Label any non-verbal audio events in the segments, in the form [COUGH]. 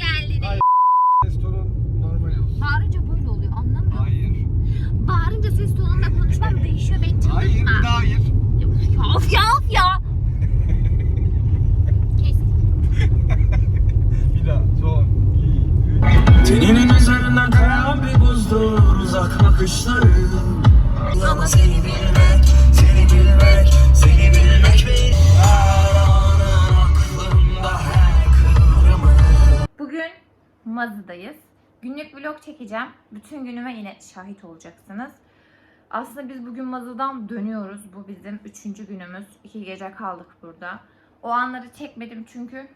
geldiniz. Hayır. Ses tonun normal olsun. Bağırınca böyle oluyor anlamıyorum. Hayır. Bağırınca ses tonunda konuşmam değişiyor beni çıldırtma. Hayır, bir daha hayır. Ya of ya of ya. [LAUGHS] Bir daha. Son. Teninin üzerinden kayan bir buzdur uzak bakışların Ama seni Mazı'dayız. Günlük vlog çekeceğim. Bütün günüme yine şahit olacaksınız. Aslında biz bugün Mazı'dan dönüyoruz. Bu bizim üçüncü günümüz. İki gece kaldık burada. O anları çekmedim çünkü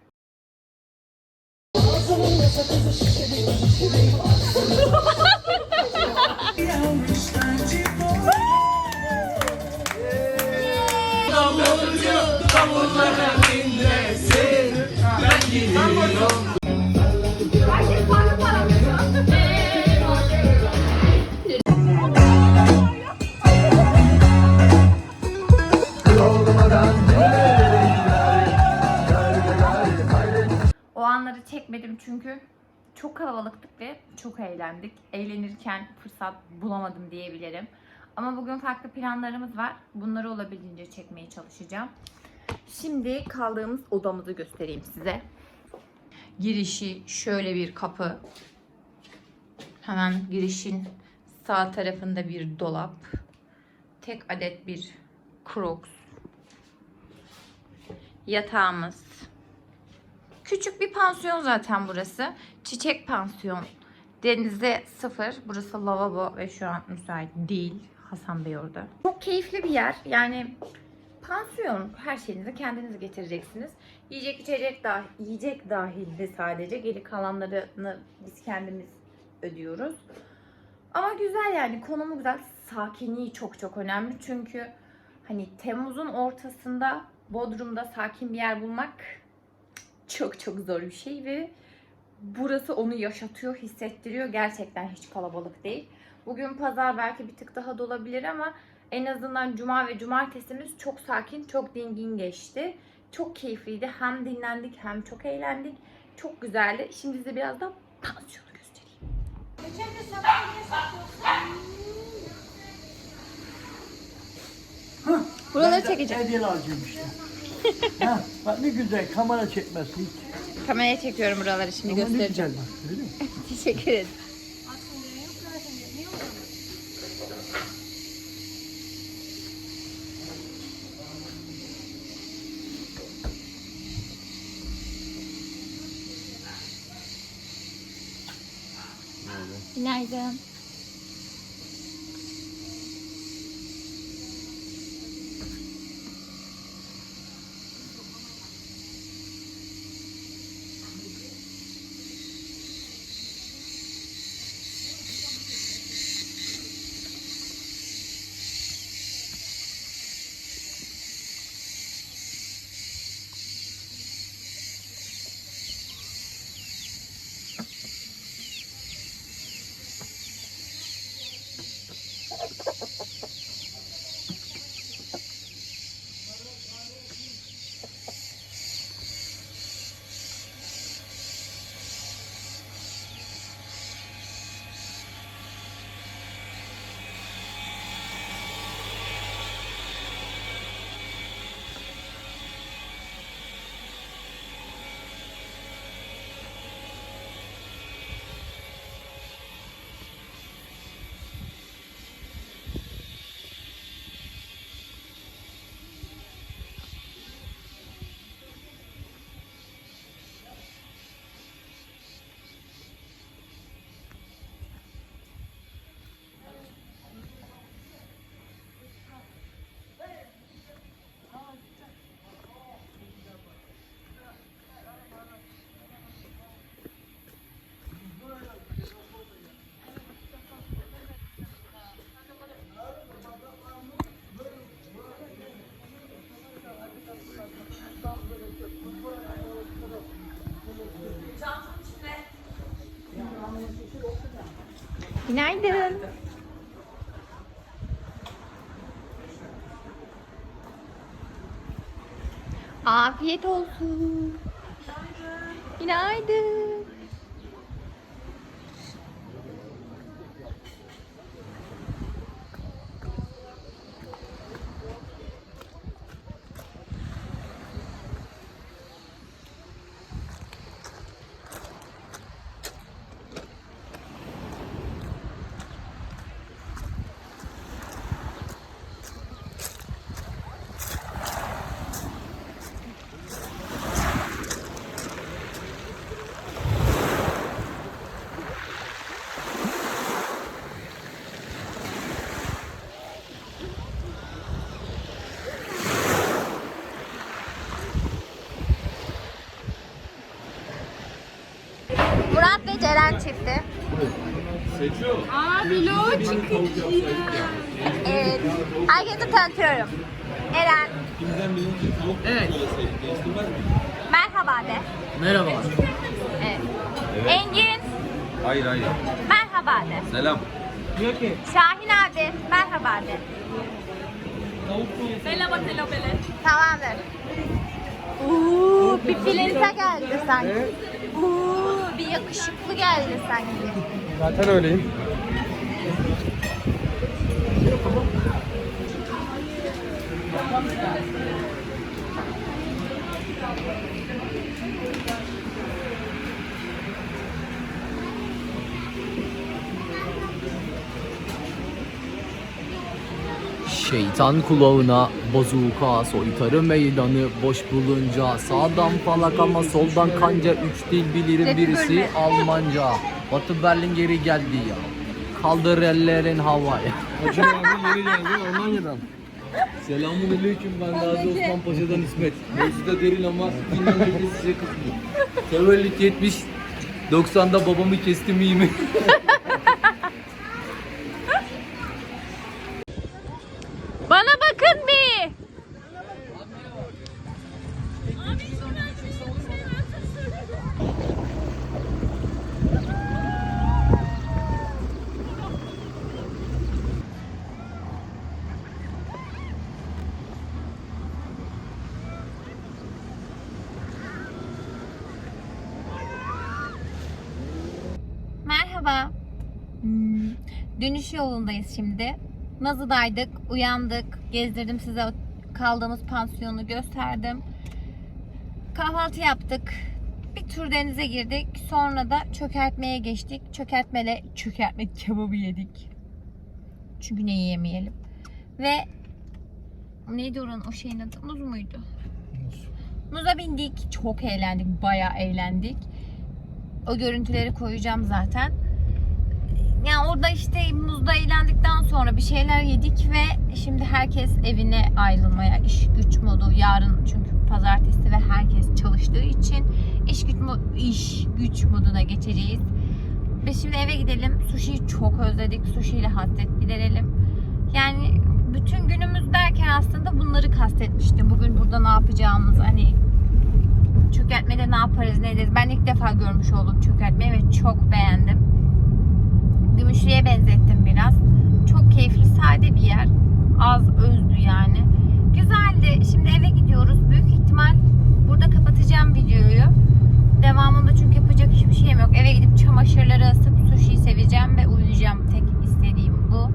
O çekmedim çünkü çok kalabalıktık ve çok eğlendik. Eğlenirken fırsat bulamadım diyebilirim. Ama bugün farklı planlarımız var. Bunları olabildiğince çekmeye çalışacağım. Şimdi kaldığımız odamızı göstereyim size. Girişi şöyle bir kapı. Hemen girişin sağ tarafında bir dolap. Tek adet bir Crocs. Yatağımız. Küçük bir pansiyon zaten burası. Çiçek pansiyon. Denize sıfır. Burası lavabo ve şu an müsait değil. Hasan Bey orada. Çok keyifli bir yer. Yani pansiyon. Her şeyinizi kendiniz getireceksiniz. Yiyecek içecek dahil, yiyecek dahildi sadece. Geri kalanlarını biz kendimiz ödüyoruz. Ama güzel yani konumu güzel. Sakinliği çok çok önemli. Çünkü hani Temmuz'un ortasında Bodrum'da sakin bir yer bulmak çok çok zor bir şey ve burası onu yaşatıyor, hissettiriyor. Gerçekten hiç kalabalık değil. Bugün pazar belki bir tık daha dolabilir ama en azından cuma ve cumartesimiz çok sakin, çok dingin geçti. Çok keyifliydi. Hem dinlendik hem çok eğlendik. Çok güzeldi. Şimdi size biraz da pansiyonu göstereyim. Buraları çekeceğim. Hediye alacağım işte. Ha, bak ne güzel kamera çekmesi hiç. Kameraya çekiyorum buraları şimdi Ama ne göstereceğim. güzel bak görüyor musun? [LAUGHS] Teşekkür ederim. Günaydın. Günaydın. Afiyet olsun. Günaydın. Ceren çifti. Aa vlog çıkıyor. Evet. Herkese tanıtıyorum. Eren. Evet. Merhaba de. Merhaba. Evet. Engin. Hayır hayır. Merhaba de. Selam. Diyor ki Şahin abi. Merhaba de. Merhaba telobele. Tamamdır. Uuu bir filinta geldi sanki. Yakışıklı geldi sanki. Zaten öyleyim. Şeytan kulağına bazuka soytarı meydanı boş bulunca Sağdan falak ama soldan kanca Üç dil bilirim birisi. Almanca Batı Berlin geri geldi ya Kaldır ellerin havaya Hacı abi yeni geldi Almanya'dan. Selamun aleyküm ben Gazi Osman Paşa'dan İsmet Mevzuda derin ama dinlemeyi size kısmı Tevellit 70 90'da babamı kestim iyi mi? [LAUGHS] Bakın bir. Merhaba. Hmm, Dönüş yolundayız şimdi. Nazı'daydık, uyandık, gezdirdim size kaldığımız pansiyonu gösterdim. Kahvaltı yaptık. Bir tur denize girdik. Sonra da çökertmeye geçtik. Çökertmele çökertme kebabı yedik. Çünkü ne yiyemeyelim. Ve neydi oranın o şeyin adı? Muz muydu? Muza bindik. Çok eğlendik. Bayağı eğlendik. O görüntüleri koyacağım zaten. Yani orada işte muzda eğlendikten sonra bir şeyler yedik ve şimdi herkes evine ayrılmaya iş güç modu yarın çünkü pazartesi ve herkes çalıştığı için iş güç iş güç moduna geçeceğiz. Ve şimdi eve gidelim. Sushi'yi çok özledik. Sushi ile hasret giderelim. Yani bütün günümüz derken aslında bunları kastetmiştim. Bugün burada ne yapacağımız hani çökertmede ne yaparız ne ederiz. Ben ilk defa görmüş oldum çökertmeyi ve çok beğendim köşeye benzettim biraz. Çok keyifli, sade bir yer. Az özdü yani. Güzeldi. Şimdi eve gidiyoruz. Büyük ihtimal burada kapatacağım videoyu. Devamında çünkü yapacak hiçbir şeyim yok. Eve gidip çamaşırları asıp suşiyi seveceğim ve uyuyacağım. Tek istediğim bu.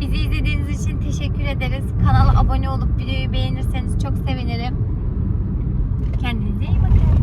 Bizi izlediğiniz için teşekkür ederiz. Kanala abone olup videoyu beğenirseniz çok sevinirim. Kendinize iyi bakın.